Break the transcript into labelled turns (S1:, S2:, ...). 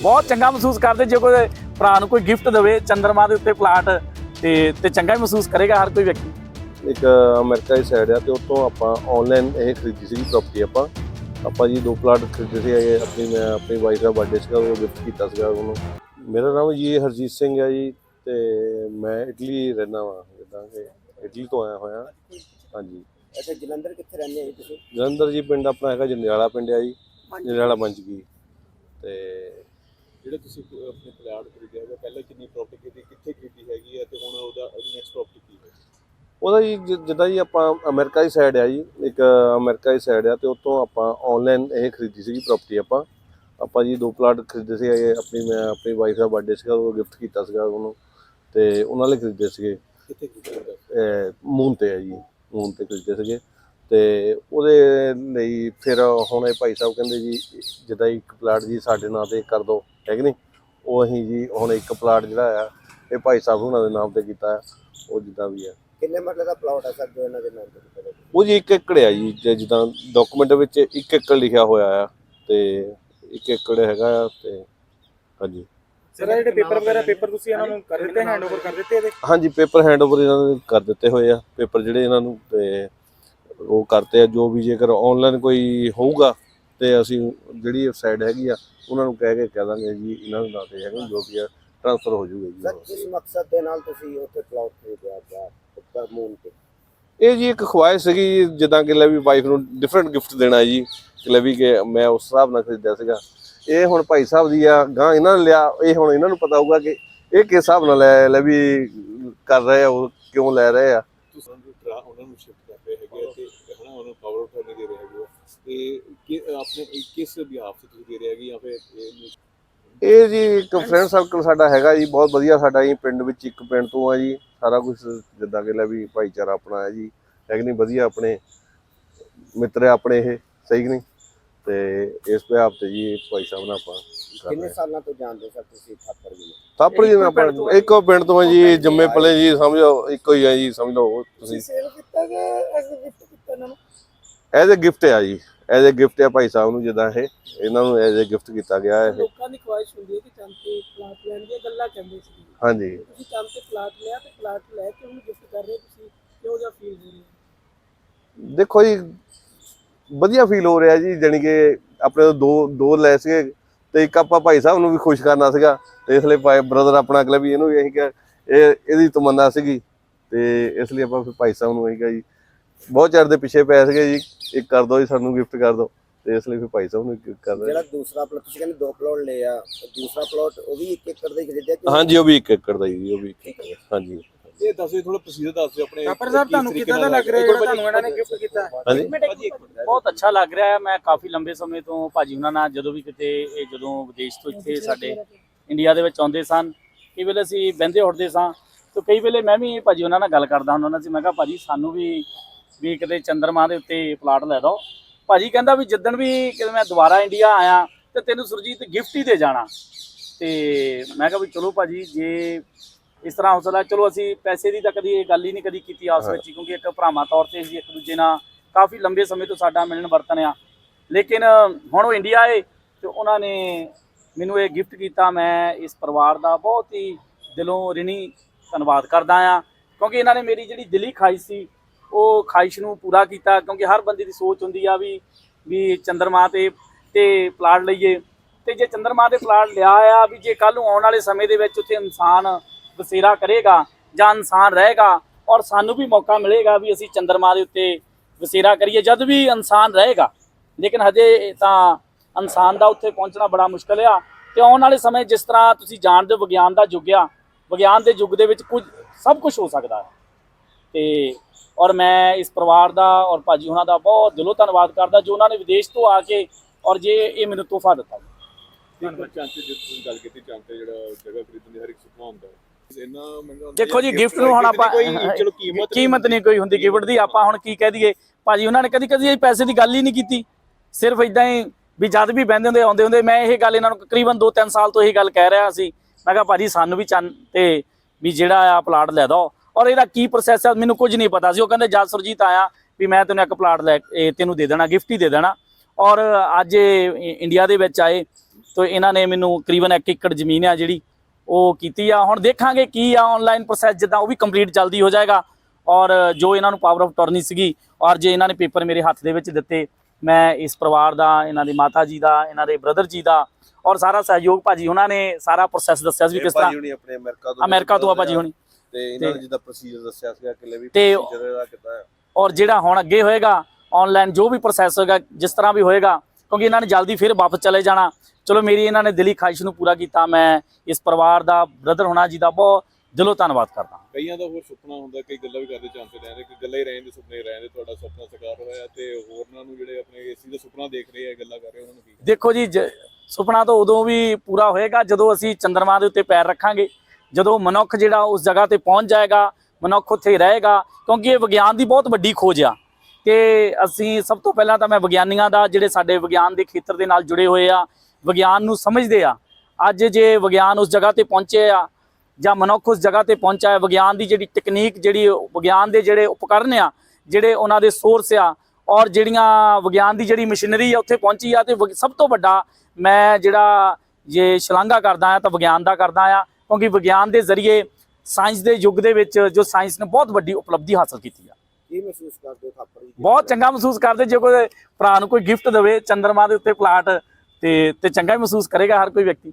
S1: ਬਹੁਤ ਚੰਗਾ ਮਹਿਸੂਸ ਕਰਦੇ ਜੇ ਕੋਈ ਭਰਾ ਨੂੰ ਕੋਈ ਗਿਫਟ ਦੇਵੇ ਚੰਦਰਮਾ ਦੇ ਉੱਤੇ ਪਲਾਟ ਤੇ ਤੇ ਚੰਗਾ ਹੀ ਮਹਿਸੂਸ ਕਰੇਗਾ ਹਰ ਕੋਈ ਵਿਅਕਤੀ।
S2: ਇੱਕ ਅਮਰੀਕਾ ਦੀ ਸਾਈਡ ਆ ਤੇ ਉੱਥੋਂ ਆਪਾਂ ਆਨਲਾਈਨ ਇਹ ਖਰੀਦੀ ਸੀ ਪ੍ਰਾਪਰਟੀ ਆਪਾਂ। ਆਪਾਂ ਜੀ ਦੋ ਪਲਾਟ ਖਰੀਦੇ ਸੀ ਇਹ ਆਪਣੀ ਮੈਂ ਆਪਣੀ ਵਾਈਫ ਦਾ ਬਰਥਡੇ ਸੀਗਾ ਉਹ ਗਿਫਟ ਕੀਤਾ ਸੀਗਾ ਉਹਨੂੰ। ਮੇਰਾ ਨਾਮ ਜੀ ਹਰਜੀਤ ਸਿੰਘ ਹੈ ਜੀ ਤੇ ਮੈਂ ਇਟਲੀ ਰਹਿਣਾ ਵਾਂ ਜਿੱਦਾਂ ਕਿ ਇਟਲੀ ਤੋਂ ਆਇਆ ਹੋਇਆ। ਹਾਂਜੀ।
S3: ਅੱਛਾ ਜਲੰਧਰ ਕਿੱਥੇ ਰਹਿੰਦੇ ਹੋ ਤੁਸੀਂ?
S2: ਜਲੰਧਰ ਜੀ ਪਿੰਡ ਆਪਣਾ ਹੈਗਾ ਜੰਡਿਆਲਾ ਪਿੰਡ ਆ ਜੀ ਜੰਡਿਆਲਾ ਮੰਜਗੀ ਤੇ
S4: ਜਿਹੜੇ ਤੁਸੀਂ ਆਪਣੇ ਪਲਾਟ ਖਰੀਦਿਆ ਹੈਗਾ ਪਹਿਲਾਂ ਕਿੰਨੀ ਪ੍ਰਾਪਰਟੀ ਖਰੀਦੀ ਕਿੱਥੇ ਖਰੀਦੀ ਹੈਗੀ ਹੈ ਤੇ ਹੁਣ ਉਹਦਾ ਨੈਕਸਟ ਪ੍ਰਾਪਰਟੀ ਕੀ ਹੈ?
S2: ਉਹਦਾ ਜੀ ਜਿ- ਜਿੱਦਾਂ ਜੀ ਆਪਾਂ ਅਮਰੀਕਾ ਦੀ ਸਾਈਡ ਆ ਜੀ ਇੱਕ ਅਮਰੀਕਾ ਦੀ ਸਾਈਡ ਆ ਤੇ ਉੱਥੋਂ ਆਪਾਂ ਆਨਲਾਈਨ ਇਹ ਖਰੀਦੀ ਸੀਗੀ ਪ੍ਰਾਪਰਟੀ ਆਪਾਂ। ਆਪਾਂ ਜੀ ਦੋ ਪਲਾਟ ਖਰੀਦੇ ਸੀ ਇਹ ਆਪਣੀ ਮੈਂ ਆਪਣੀ ਵਾਈਫ ਦਾ ਬਰਥਡੇ ਸੀਗਾ ਉਹ ਗਿਫਟ ਕੀਤਾ ਸੀਗਾ ਉਹਨੂੰ ਤੇ ਉਹਨਾਂ ਲਈ ਖਰੀਦੇ ਸੀਗੇ।
S4: ਕਿੱਥੇ ਖਰੀਦਿਆ ਹੈਗਾ
S2: ਮੂਨ ਤੇ ਹੈ ਜੀ ਮੂਨ ਤੇ ਖਰੀਦੇ ਸੀਗੇ ਤੇ ਉਹਦੇ ਲਈ ਫਿਰ ਹੁਣ ਇਹ ਭਾਈ ਸਾਹਿਬ ਕਹਿੰਦੇ ਜੀ ਜਿੱਦਾਂ ਇੱਕ ਪਲਾਟ ਜੀ ਸਾਡੇ ਨਾਂ ਤੇ ਕਰ ਦਿਓ ਹੈ ਕਿ ਨਹੀਂ? ਉਹ ਅਸੀਂ ਜੀ ਹੁਣ ਇੱਕ ਪਲਾਟ ਜਿਹੜਾ ਆ ਇਹ ਭਾਈ ਸਾਹਿਬ ਉਹਨਾਂ ਦੇ ਨਾਮ ਤੇ ਕੀਤਾ ਹੈ ਉਹ ਜਿੱਦਾਂ ਵੀ ਹੈ
S3: ਕਿੰਨੇ ਮਰਲੇ ਦਾ ਪਲਾਟ ਹੈ ਸਰ ਜੋ ਇਹਨਾਂ ਦੇ ਨਾਮ ਤੇ?
S2: ਉਹ ਜੀ ਇੱਕ ਏਕੜ ਆ ਜੀ ਜੇ ਜਿੱਦਾਂ ਡਾਕੂਮੈਂਟ ਵਿੱਚ ਇੱਕ ਏਕੜ ਲਿਖਿਆ ਹੋਇਆ ਆ ਤੇ ਇੱਕ ਏਕੜ ਹੈਗਾ ਆ ਤੇ ਹਾਂਜੀ।
S5: ਸਰ ਇਹ ਜਿਹੜੇ ਪੇਪਰ ਵਗੈਰਾ ਪੇਪਰ ਤੁਸੀਂ ਇਹਨਾਂ ਨੂੰ ਕਰ ਦਿੱਤੇ ਹੈਂਡਓਵਰ ਕਰ ਦਿੱਤੇ ਇਹਦੇ?
S2: ਹਾਂਜੀ ਪੇਪਰ ਹੈਂਡਓਵਰ ਇਹਨਾਂ ਨੇ ਕਰ ਦਿੱਤੇ ਹੋਏ ਆ ਪੇਪਰ ਜਿਹੜੇ ਇਹਨਾਂ ਨੂੰ ਤੇ ਉਹ ਕਰਤੇ ਆ ਜੋ ਵੀ ਜੇਕਰ ਆਨਲਾਈਨ ਕੋਈ ਹੋਊਗਾ ਤੇ ਅਸੀਂ ਜਿਹੜੀ ਵੈਬਸਾਈਟ ਹੈਗੀ ਆ ਉਹਨਾਂ ਨੂੰ ਕਹਿ ਕੇ ਕਹਿ ਦਾਂਗੇ ਜੀ ਇਹਨਾਂ ਦੇ ਨਾਂ ਤੇ ਹੈਗਾ ਜੋ ਵੀ ਆ ਟ੍ਰਾਂਸਫਰ ਹੋ ਜਾਊਗਾ
S3: ਸਰ
S2: ਜੀ
S3: ਜਿਸ ਮਕਸਦ ਦੇ ਨਾਲ ਤੁਸੀਂ ਉੱਥੇ ਪਲਾਟ ਖਰੀਦਿਆ ਬਾਹਰ ਉੱਪਰ ਮੂਨ ਤੇ?
S2: ਇਹ ਜੀ ਇੱਕ ਖਵਾਇਸ਼ ਸੀਗੀ ਜਿੱਦਾਂ ਕਿ ਲੈ ਵੀ ਵਾਈਫ ਨੂੰ ਡਿਫਰੈਂਟ ਗਿਫਟ ਦੇਣਾ ਜੀ ਕਿ ਲੈ ਵੀ ਕਿ ਮੈਂ ਉਸ ਹਿਸਾਬ ਨਾਲ ਖਰੀਦਿਆ ਸੀਗਾ। ਇਹ ਹੁਣ ਭਾਈ ਸਾਹਿਬ ਦੀ ਆ ਗਾਂ ਇਹਨਾਂ ਨੇ ਲਿਆ ਇਹ ਹੁਣ ਇਹਨਾਂ ਨੂੰ ਪਤਾ ਹੋਊਗਾ ਕਿ ਇਹ ਕਿਸ ਹਿਸਾਬ ਨਾਲ ਲੈ ਲੈ ਵੀ ਕਰ ਰਹੇ ਆ ਉਹ ਕਿਉਂ ਲੈ ਰਹੇ ਆ।
S4: ਤੁਸੀਂ ਉਹਨਾਂ ਨੂੰ ਟਰਾ ਉਹਨਾਂ ਨੂੰ ਸ਼ਿਫਟ ਕਰ ਰਹੇ ਹੈਗੇ ਤੇ ਹਨਾ ਉਹਨਾਂ ਨੂੰ ਪਾਵਰ ਨਹੀਂ ਦੇ ਰਹੇ ਹੈਗੇ। ਤੇ ਕਿ ਆਪਣੇ ਕਿਸ ਬਿਹਾਫ ਤੇ ਤੁਸੀਂ ਦੇ ਰਹੇ ਹੈਗੇ ਜਾਂ ਫਿਰ ਇਹ
S2: ਜੀ ਇੱਕ ਫਰੈਂਡ ਸਰਕਲ ਸਾਡਾ ਹੈਗਾ ਜੀ ਬਹੁਤ ਵਧੀਆ ਸਾਡਾ ਜੀ ਪਿੰਡ ਵਿੱਚ ਇੱਕ ਪਿੰਡ ਤੋਂ ਆ ਜੀ ਸਾਰਾ ਕੁਝ ਜਿੱਦਾਂ ਕਿ ਲੈ ਵੀ ਭਾਈਚਾਰਾ ਆਪਣਾ ਹੈ ਜੀ ਹੈ ਕਿ ਨਹੀਂ ਵਧੀਆ ਆਪਣੇ ਮਿੱਤਰ ਆਪਣੇ ਇਹ ਸਹੀ ਕਿ ਨਹੀਂ? ਤੇ ਇਸ ਪਿਆਰ ਤੇ ਜੀ ਭਾਈ ਸਾਹਿਬ ਨਾਲ ਆਪਾਂ
S3: ਕਿੰਨੇ। ਸਾਲਾਂ ਤੋਂ ਜਾਣਦੇ ਸਰ ਤੁਸੀਂ ਥਾਪਰ ਜੀ ਨੂੰ?
S2: ਥਾਪੜ ਜੀ ਨਾਲ
S1: ਇੱਕੋ ਪਿੰਡ ਤੋਂ
S2: ਆਪਾਂ ਇੱਕੋ ਪਿੰਡ ਤੋਂ ਆ ਜੀ। ਜੰਮੇ ਪਲੇ ਜੀ ਸਮਝੋ ਇੱਕੋ ਹੀ ਆ ਜੀ ਸਮਝ ਲਓ ਤੁਸੀਂ।
S3: ਸੇਲ ਕੀਤਾ ਕਿ ਐਸ ਗਿਫਟ ਕੀਤਾ ਨੂੰ?
S2: ਐਜ਼ ਅ ਗਿਫਟ ਆ ਜੀ। ਐਜ਼ ਅ ਗਿਫਟ ਆ ਭਾਈ ਸਾਹਿਬ ਨੂੰ ਜਿੱਦਾਂ ਇਹ ਇਹਨਾਂ ਨੂੰ ਐਜ਼ ਅ ਗਿਫਟ ਕੀਤਾ ਗਿਆ ਹੈ ਇਹ।
S6: ਲੋਕਾਂ ਦੀ ਖੁਆਇਸ਼ ਹੁੰਦੀ ਹੈ ਕਿ ਚੰਦ ਤੇ ਪਲਾਟ ਲੈਣ ਦੀਆਂ ਗੱਲਾਂ ਕਹਿੰਦੇ ਸੀ।
S2: ਹਾਂਜੀ।
S6: ਤੁਸੀਂ ਚੰਦ ਤੇ ਪਲਾਟ ਲਿਆ ਤੇ ਪਲਾਟ ਲੈ ਕੇ ਉਹਨੂੰ ਗਿਫਟ ਕਰ ਰਹੇ ਹੋ, ਤੁਸੀਂ ਕਿਹੋ ਜਿਹਾ ਫੀਲ ਹੋ ਰਿਹਾ?
S2: ਦੇਖੋ ਜੀ ਵਧੀਆ ਫੀਲ ਹੋ ਰਿਹਾ ਜੀ ਜਾਣੀ ਕਿ ਆਪਣੇ ਦੋ ਦੋ ਲੈ ਸੀਗੇ ਤੇ ਇੱਕ ਆਪਾਂ ਭਾਈ ਸਾਹਿਬ ਨੂੰ ਵੀ ਖੁਸ਼ ਕਰਨਾ ਸੀਗਾ। ਤੇ ਇਸ ਲਈ ਭਾਈ ਬ੍ਰਦਰ ਆਪਣਾ ਅਗਲਾ ਵੀ ਇਹਨੂੰ ਵੀ ਅਸੀਂ ਕਿਹਾ ਇਹ ਇਹਦੀ ਤਮੰਨਾ ਸੀਗੀ। ਤੇ ਇਸ ਲਈ ਆਪਾਂ ਫਿਰ ਭਾਈ ਸਾਹਿਬ ਨੂੰ ਅਸੀਂ ਕਿਹਾ ਜੀ ਬਹੁਤ ਚਿਰ ਦੇ ਪਿੱਛੇ ਪੈ ਸੀਗੇ ਜੀ। ਇੱਕ ਕਰ ਦਿਓ ਜੀ ਸਾਨੂੰ ਗਿਫਟ ਕਰ ਦਿਓ ਤੇ ਇਸ ਲਈ ਫਿਰ ਭਾਈ ਸਾਹਿਬ ਨੂੰ ਕਰ
S3: ਜਿਹੜਾ ਦੂਸਰਾ ਪਲਾਟ ਤੁਸੀਂ ਕਹਿੰਦੇ ਦੋ ਪਲਾਟ ਲਿਆ ਦੂਸਰਾ ਪਲਾਟ ਉਹ ਵੀ 1 ਏਕੜ ਦਾ ਹੀ ਖਰੀਦਿਆ ਕਿ
S2: ਹਾਂਜੀ ਉਹ ਵੀ ਇੱਕ ਏਕੜ ਦਾ ਜੀ ਉਹ ਵੀ ਇੱਕ ਏਕੜ ਦਾ। ਹਾਂਜੀ।
S4: ਇਹ ਦੱਸ ਥੋੜਾ ਪ੍ਰੋਸੀਜਰ ਦੱਸ ਦਿਓ ਆਪਣੇ
S5: ਪਰ ਸਰ
S4: ਕਿਸ
S5: ਤੁਹਾਨੂੰ ਕਿਦਾਂ ਦਾ ਲੱਗ ਰਿਹਾ ਜਿਹੜਾ ਤੁਹਾਨੂੰ ਇਹਨਾਂ ਨੇ ਗਿਫਟ ਕੀਤਾ? ਹੈ?
S2: ਹਾਂਜੀ।
S1: ਬਹੁਤ ਅੱਛਾ ਲੱਗ ਰਿਹਾ ਹੈ। ਮੈਂ ਕਾਫੀ ਲੰਬੇ ਸਮੇਂ ਤੋਂ ਭਾਜੀ ਉਹਨਾਂ ਨਾਲ ਜਦੋਂ ਵੀ ਕਿਤੇ ਇਹ ਜਦੋਂ ਵਿਦੇਸ਼ ਤੋਂ ਇੱਥੇ ਸਾਡੇ ਇੰਡੀਆ ਦੇ ਵਿੱਚ ਆਉਂਦੇ ਸਨ ਕਈ ਵੇਲੇ ਅਸੀਂ ਬਹਿੰਦੇ ਉੱਠਦੇ ਸਾਂ। ਤੇ ਕਈ ਵੇਲੇ ਮੈਂ ਵੀ ਭਾਜੀ ਉਹਨਾਂ ਨਾਲ ਗੱਲ ਕਰਦਾ ਹੁੰਦਾ ਸੀ। ਮੈਂ ਕਿਹਾ ਭਾਜੀ ਸਾਨੂੰ ਵੀ ਵੀ ਕਿਤੇ ਚੰਦਰਮਾ ਦੇ ਉੱਤੇ ਪਲਾਟ ਲੈ ਦਿਓ ਭਾਜੀ ਕਹਿੰਦਾ ਵੀ ਜਿੱਦਣ ਵੀ ਕਿਤੇ ਮੈਂ ਦੁਬਾਰਾ ਇੰਡੀਆ ਆਇਆ ਤੇ ਤੈਨੂੰ ਸੁਰਜੀਤ ਗਿਫਟ ਹੀ ਦੇ ਜਾਣਾ। ਤੇ ਮੈਂ ਕਿਹਾ ਵੀ ਚਲੋ ਭਾਜੀ ਜੇ ਇਸ ਤਰ੍ਹਾਂ ਹੋ ਸਕਦਾ ਚਲੋ ਅਸੀਂ ਪੈਸੇ ਦੀ ਤਾਂ ਕਦੀ ਇਹ ਗੱਲ ਹੀ ਨਹੀਂ ਕਦੀ ਕੀਤੀ ਆਪਸ ਵਿੱਚ ਕਿਉਂਕਿ ਇੱਕ ਭਰਾਵਾਂ ਤੌਰ ਤੇ ਅਸੀਂ ਇੱਕ ਦੂਜੇ ਨਾਲ ਕਾਫੀ ਲੰਬੇ ਸਮੇਂ ਤੋਂ ਸਾਡਾ ਮਿਲਣ ਵਰਤਨ ਆ। ਲੇਕਿਨ ਹੁਣ ਉਹ ਇੰਡੀਆ ਆਏ ਤੇ ਉਹਨਾਂ ਨੇ ਮੈਨੂੰ ਇਹ ਗਿਫਟ ਕੀਤਾ। ਮੈਂ ਇਸ ਪਰਿਵਾਰ ਦਾ ਬਹੁਤ ਹੀ ਦਿਲੋਂ ਰਿਣੀ ਧੰਨਵਾਦ ਕਰਦਾ ਆ ਕਿਉਂਕਿ ਇਹਨਾਂ ਨੇ ਮੇਰੀ ਜਿਹੜੀ ਦਿਲੀ ਖਾਹਿਸ਼ ਸੀ ਉਹ ਖਾਹਿਸ਼ ਨੂੰ ਪੂਰਾ ਕੀਤਾ, ਕਿਉਂਕਿ ਹਰ ਬੰਦੇ ਦੀ ਸੋਚ ਹੁੰਦੀ ਆ ਵੀ ਵੀ ਚੰਦਰਮਾ ਤੇ ਤੇ ਪਲਾਟ ਲਈਏ। ਤੇ ਜੇ ਚੰਦਰਮਾ 'ਤੇ ਪਲਾਟ ਲਿਆ ਆ ਵੀ ਜੇ ਕੱਲ ਨੂੰ ਆਉਣ ਵਾਲੇ ਸਮੇਂ ਦੇ ਵਿੱਚ ਉੱਥੇ ਇਨਸਾਨ ਬਸੇਰਾ ਕਰੇਗਾ ਜਾਂ ਇਨਸਾਨ ਰਹੇਗਾ ਔਰ ਸਾਨੂੰ ਵੀ ਮੌਕਾ ਮਿਲੇਗਾ ਵੀ ਅਸੀਂ ਚੰਦਰਮਾ ਦੇ ਉੱਤੇ ਬਸੇਰਾ ਕਰੀਏ, ਜਦ ਵੀ ਇਨਸਾਨ ਰਹੇਗਾ। ਲੇਕਿਨ ਹਜੇ ਤਾਂ ਇਨਸਾਨ ਦਾ ਉੱਥੇ ਪਹੁੰਚਣਾ ਬੜਾ ਮੁਸ਼ਕਲ ਆ। ਤੇ ਆਉਣ ਵਾਲੇ ਸਮੇਂ ਜਿਸ ਤਰ੍ਹਾਂ ਤੁਸੀਂ ਜਾਣਦੇ ਹੋ ਵਿਗਿਆਨ ਦਾ ਯੁੱਗ ਆ, ਵਿਗਿਆਨ ਦੇ ਯੁੱਗ ਦੇ ਵਿੱਚ ਕੁਝ ਸਭ ਕੁਝ ਹੋ ਸਕਦਾ ਹੈ। ਤੇ ਔਰ ਮੈਂ ਇਸ ਪਰਿਵਾਰ ਦਾ ਔਰ ਭਾਜੀ ਉਹਨਾਂ ਦਾ ਬਹੁਤ ਦਿਲੋਂ ਧੰਨਵਾਦ ਕਰਦਾ ਜੋ ਉਹਨਾਂ ਨੇ ਵਿਦੇਸ਼ ਤੋਂ ਆ ਕੇ ਔਰ ਜੇ ਇਹ ਮੈਨੂੰ ਤੋਹਫਾ ਦਿੱਤਾ
S4: ਦੇਖੋ ਜੇ
S1: ਗਿਫਟ ਨੂੰ ਹੁਣ ਆਪਾਂ
S4: ਕੀਮਤ
S1: ਨਹੀਂ ਕੋਈ ਹੁੰਦੀ ਗਿਫਟ ਦੀ ਆਪਾਂ ਹੁਣ ਕੀ ਕਹਿ ਦਈਏ। ਭਾਜੀ ਉਹਨਾਂ ਨੇ ਕਦੀ ਕਦੀ ਪੈਸੇ ਦੀ ਗੱਲ ਹੀ ਨਹੀਂ ਕੀਤੀ। ਸਿਰਫ ਇਦਾਂ ਹੀ ਵੀ ਜਦ ਵੀ ਬਹਿੰਦੇ ਹੁੰਦੇ ਆਉਂਦੇ ਹੁੰਦੇ ਮੈਂ ਇਹ ਗੱਲ ਇਹਨਾਂ ਨੂੰ ਤਕਰੀਬਨ 2-3 ਸਾਲ ਤੋਂ ਇਹੀ ਗੱਲ ਕਹਿ ਰਿਹਾ ਸੀ। ਮੈਂ ਕਿਹਾ ਭਾਜੀ ਸਾਨੂੰ ਵੀ ਚੰਨ ਤੇ ਵੀ ਜਿਹੜਾ ਆ ਪਲਾਟ ਲੈ ਦੋ ਔਰ ਇਹਦਾ ਕੀ ਪ੍ਰੋਸੈਸ ਹੈ ਮੈਨੂੰ ਕੁਝ ਨਹੀਂ ਪਤਾ ਸੀ। ਉਹ ਕਹਿੰਦੇ ਜਦ ਸੁਰਜੀਤ ਆਇਆ ਵੀ ਮੈਂ ਤੈਨੂੰ ਇੱਕ ਪਲਾਟ ਲੈ ਤੈਨੂੰ ਦੇ ਦੇਣਾ ਗਿਫਟ ਹੀ ਦੇ ਦੇਣਾ। ਔਰ ਅੱਜ ਇੰਡੀਆ ਦੇ ਵਿੱਚ ਆਏ ਤੋਂ ਇਹਨਾਂ ਨੇ ਮੈਨੂੰ ਕਰੀਬਨ 1 ਏਕੜ ਜ਼ਮੀਨ ਆ ਜਿਹੜੀ ਉਹ ਕੀਤੀ ਆ। ਹੁਣ ਦੇਖਾਂਗੇ ਕੀ ਆ ਆਨਲਾਈਨ ਪ੍ਰੋਸੈਸ ਜਿੱਦਾਂ ਉਹ ਵੀ ਕੰਪਲੀਟ ਜਲਦੀ ਹੋ ਜਾਏਗਾ। ਔਰ ਜੋ ਇਹਨਾਂ ਨੂੰ ਪਾਵਰ ਆਫ ਟਰਨੀ ਸੀਗੀ ਔਰ ਜੇ ਇਹਨਾਂ ਨੇ ਪੇਪਰ ਮੇਰੇ ਹੱਥ ਦੇ ਵਿੱਚ ਦਿੱਤੇ ਮੈਂ ਇਸ ਪਰਿਵਾਰ ਦਾ ਇਹਨਾਂ ਦੀ ਮਾਤਾ ਜੀ ਦਾ ਇਹਨਾਂ ਦੇ ਬ੍ਰਦਰ ਜੀ ਦਾ ਔਰ ਸਾਰਾ ਸਹਿਯੋਗ ਭਾਜੀ ਉਹਨਾਂ ਨੇ ਸਾਰਾ ਪ੍ਰੋਸੈਸ ਦੱਸਿਆ ਸੀ ਵੀ ਕਿਸ ਤਰ੍ਹਾਂ
S2: ਅਮਰੀਕਾ ਤੋਂ
S1: ਅਮਰੀਕਾ ਤੋਂ ਆ ਭਾਜੀ ਹੁਣੀ।
S2: ਤੇ ਇਹਨਾਂ ਨੇ ਜਿੱਦਾਂ ਪ੍ਰੋਸੀਜਰ ਦੱਸਿਆ ਸੀਗਾ ਕਿ ਲੈ ਵੀ
S1: ਤੇ-
S2: ਕਿੱਦਾਂ ਹੈ।
S1: ਔਰ ਜਿਹੜਾ ਹੁਣ ਅੱਗੇ ਹੋਏਗਾ ਆਨਲਾਈਨ ਜੋ ਵੀ ਪ੍ਰੋਸੈਸ ਹੋਏਗਾ ਜਿਸ ਤਰ੍ਹਾਂ ਵੀ ਹੋਏਗਾ ਕਿਉਂਕਿ ਇਹਨਾਂ ਨੇ ਜਲਦੀ ਫਿਰ ਵਾਪਸ ਚਲੇ ਜਾਣਾ। ਚਲੋ ਮੇਰੀ ਇਹਨਾਂ ਨੇ ਦਿਲੀ ਖਾਹਿਸ਼ ਨੂੰ ਪੂਰਾ ਕੀਤਾ ਮੈਂ ਇਸ ਪਰਿਵਾਰ ਦਾ ਬ੍ਰਦਰ ਹੋਣਾ ਜੀ ਦਾ ਬਹੁਤ ਦਿਲੋਂ ਧੰਨਵਾਦ ਕਰਦਾ।
S4: ਕਈਆਂ ਦਾ ਹੋਰ ਸੁਪਨਾ ਹੁੰਦਾ ਕਈ ਗੱਲਾਂ ਵੀ ਕਰਦੇ ਚਾਂਦੇ ਰਹਿੰਦੇ ਕਿ ਗੱਲਾਂ ਹੀ ਰਹਿੰਦੇ ਸੁਪਨੇ ਹੀ ਰਹਿੰਦੇ ਤੁਹਾਡਾ ਸੁਪਨਾ ਸਾਕਾਰ ਹੋਇਆ ਤੇ ਹੋਰਨਾਂ ਨੂੰ ਜਿਹੜੇ ਆਪਣੇ ਏਸੀ ਦਾ ਸੁਪਨਾ ਦੇਖ ਰਹੇ ਆ ਗੱਲਾਂ ਕਰ ਰਹੇ ਉਹਨਾਂ ਨੂੰ ਕੀ
S1: ਦੇਖੋ ਜੀ ਜ- ਸੁਪਨਾ ਤਾਂ ਉਦੋਂ ਵੀ ਪੂਰਾ ਹੋਏਗਾ ਜਦੋਂ ਅਸੀਂ ਚੰਦਰਮਾ ਦੇ ਉੱਤੇ ਪੈਰ ਰੱਖਾਂਗੇ। ਜਦੋਂ ਮਨੁੱਖ ਜਿਹੜਾ ਉਸ ਜਗ੍ਹਾ ਤੇ ਪਹੁੰਚ ਜਾਏਗਾ, ਮਨੁੱਖ ਉੱਥੇ ਰਹੇਗਾ, ਕਿਉਂਕਿ ਇਹ ਵਿਗਿਆਨ ਦੀ ਬਹੁਤ ਵੱਡੀ ਖੋਜ ਆ। ਤੇ ਅਸੀਂ ਸਭ ਤੋਂ ਪਹਿਲਾਂ ਤਾਂ ਮੈਂ ਵਿਗਿਆਨੀਆਂ ਦਾ ਜਿਹੜੇ ਸਾਡੇ ਵਿਗਿਆਨ ਦੇ ਖੇਤਰ ਦੇ ਨਾਲ ਜੁੜੇ ਹੋਏ ਆ, ਵਿਗਿਆਨ ਨੂੰ ਸਮਝਦੇ ਆ। ਅੱਜ ਜੇ ਵਿਗਿਆਨ ਉਸ ਜਗ੍ਹਾ ਤੇ ਪਹੁੰਚੇ ਆ, ਜਾਂ ਮਨੁੱਖ ਉਸ ਜਗ੍ਹਾ ਤੇ ਪਹੁੰਚਾ ਹੈ, ਵਿਗਿਆਨ ਦੀ ਜਿਹੜੀ ਟੈਕਨੀਕ ਜਿਹੜੀ ਵਿਗਿਆਨ ਦੇ ਜਿਹੜੇ ਉਪਕਰਨ ਆ, ਜਿਹੜੇ ਉਹਨਾਂ ਦੇ ਸੋਰਸ ਆ, ਔਰ ਜਿਹੜੀਆਂ ਵਿਗਿਆਨ ਦੀ ਜਿਹੜੀ ਮਸ਼ੀਨਰੀ ਆ ਉੱਥੇ ਪਹੁੰਚੀ ਆ, ਤੇ ਵਗ- ਸਭ ਤੋਂ ਵੱਡਾ ਮੈਂ ਜਿਹੜਾ ਜੇ ਸ਼ਲਾਘਾ ਕਰਦਾ ਆ, ਤਾਂ ਵਿਗਿਆਨ ਦਾ ਕਰਦਾ ਆ। ਕਿਉਂਕਿ ਵਿਗਿਆਨ ਦੇ ਜ਼ਰੀਏ ਸਾਇੰਸ ਦੇ ਯੁੱਗ ਦੇ ਵਿੱਚ ਜੋ ਸਾਇੰਸ ਨੇ ਬਹੁਤ ਵੱਡੀ ਉਪਲਬਧੀ ਹਾਸਲ ਕੀਤੀ ਆ।
S3: ਕੀ ਮਹਿਸੂਸ ਕਰਦੇ ਹੋ ਥਾਪਰ ਜੀ?
S1: ਬਹੁਤ ਚੰਗਾ ਮਹਿਸੂਸ ਕਰਦੇ ਜੇ ਕੋਈ ਭਰਾ ਨੂੰ ਕੋਈ ਗਿਫਟ ਦੇਵੇ ਚੰਦਰਮਾ ਦੇ ਉੱਤੇ ਪਲਾਟ ਤੇ ਤੇ ਚੰਗਾ ਹੀ ਮਹਿਸੂਸ ਕਰੇਗਾ ਹਰ ਕੋਈ ਵਿਅਕਤੀ।